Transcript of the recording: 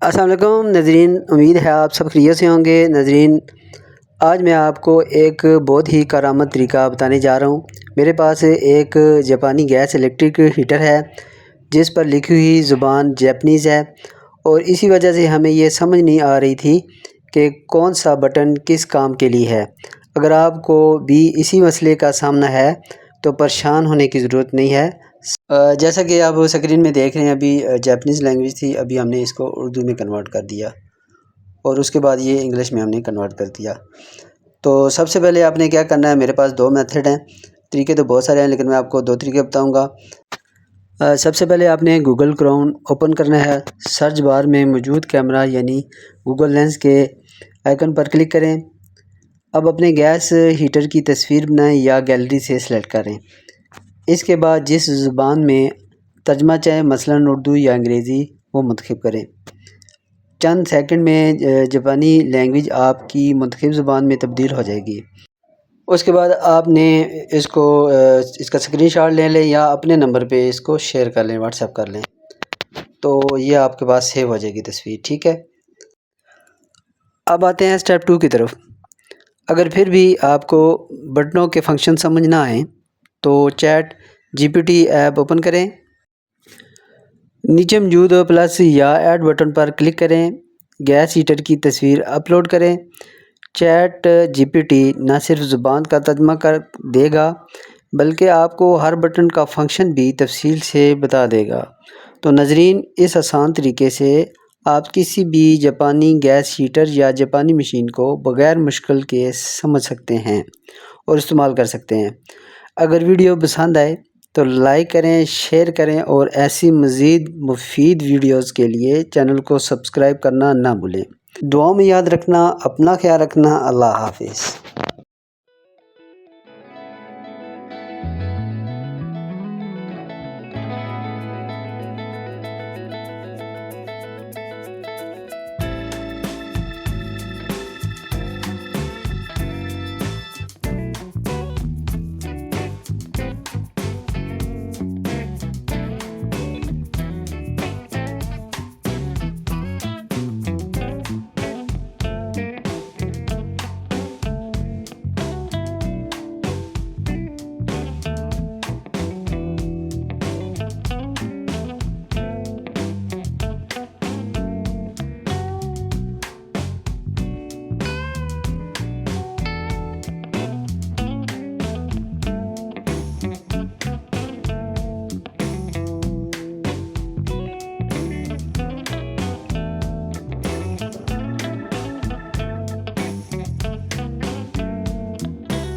السلام علیکم نظرین امید ہے آپ سب خرید سے ہوں گے۔ نظرین آج میں آپ کو ایک بہت ہی کارآمد طریقہ بتانے جا رہا ہوں۔ میرے پاس ایک جاپانی گیس الیکٹرک ہیٹر ہے، جس پر لکھی ہوئی زبان جیپنیز ہے اور اسی وجہ سے ہمیں یہ سمجھ نہیں آ رہی تھی کہ کون سا بٹن کس کام کے لیے ہے۔ اگر آپ کو بھی اسی مسئلے کا سامنا ہے تو پریشان ہونے کی ضرورت نہیں ہے۔ جیسا کہ آپ سکرین میں دیکھ رہے ہیں، ابھی جیپنیز لینگویج تھی، ابھی ہم نے اس کو اردو میں کنورٹ کر دیا۔ اور اس کے بعد یہ انگلش میں ہم نے کنورٹ کر دیا۔ تو سب سے پہلے آپ نے کیا کرنا ہے، میرے پاس دو میتھڈ ہیں۔ طریقے تو بہت سارے ہیں، لیکن میں آپ کو دو طریقے بتاؤں گا۔ سب سے پہلے آپ نے گوگل کراؤن اوپن کرنا ہے۔ سرچ بار میں موجود کیمرہ یعنی گوگل لینس کے آئیکن پر کلک کریں۔ اب اپنے گیس ہیٹر کی تصویر بنائیں یا گیلری سے سلیکٹ کریں۔ اس کے بعد جس زبان میں ترجمہ چاہیں مثلا اردو یا انگریزی، وہ منتخب کریں۔ چند سیکنڈ میں جاپانی لینگویج آپ کی منتخب زبان میں تبدیل ہو جائے گی۔ اس کے بعد آپ نے اس کو اس کا سکرین شاٹ لے لیں یا اپنے نمبر پہ اس کو شیئر کر لیں واٹس ایپ کر لیں۔ تو یہ آپ کے پاس سیو ہو جائے گی تصویر، ٹھیک ہے؟ اب آتے ہیں اسٹیپ ٹو کی طرف۔ اگر پھر بھی آپ کو بٹنوں کے فنکشن سمجھ نہ آئیں تو chat G P T app open کریں۔ نیچے موجود پلس یا ایڈ بٹن پر کلک کریں۔ گیس ہیٹر کی تصویر اپلوڈ کریں۔ چیٹ جی پی ٹی نہ صرف زبان کا ترجمہ کر دے گا، بلکہ آپ کو ہر بٹن کا فنکشن بھی تفصیل سے بتا دے گا۔ تو نظرین اس آسان طریقے سے آپ کسی بھی جاپانی گیس ہیٹر یا جاپانی مشین کو بغیر مشکل کے سمجھ سکتے ہیں اور استعمال کر سکتے ہیں۔ اگر ویڈیو پسند آئے تو لائک کریں، شیئر کریں اور ایسی مزید مفید ویڈیوز کے لیے چینل کو سبسکرائب کرنا نہ بھولیں۔ دعاؤں میں یاد رکھنا، اپنا خیال رکھنا۔ اللہ حافظ۔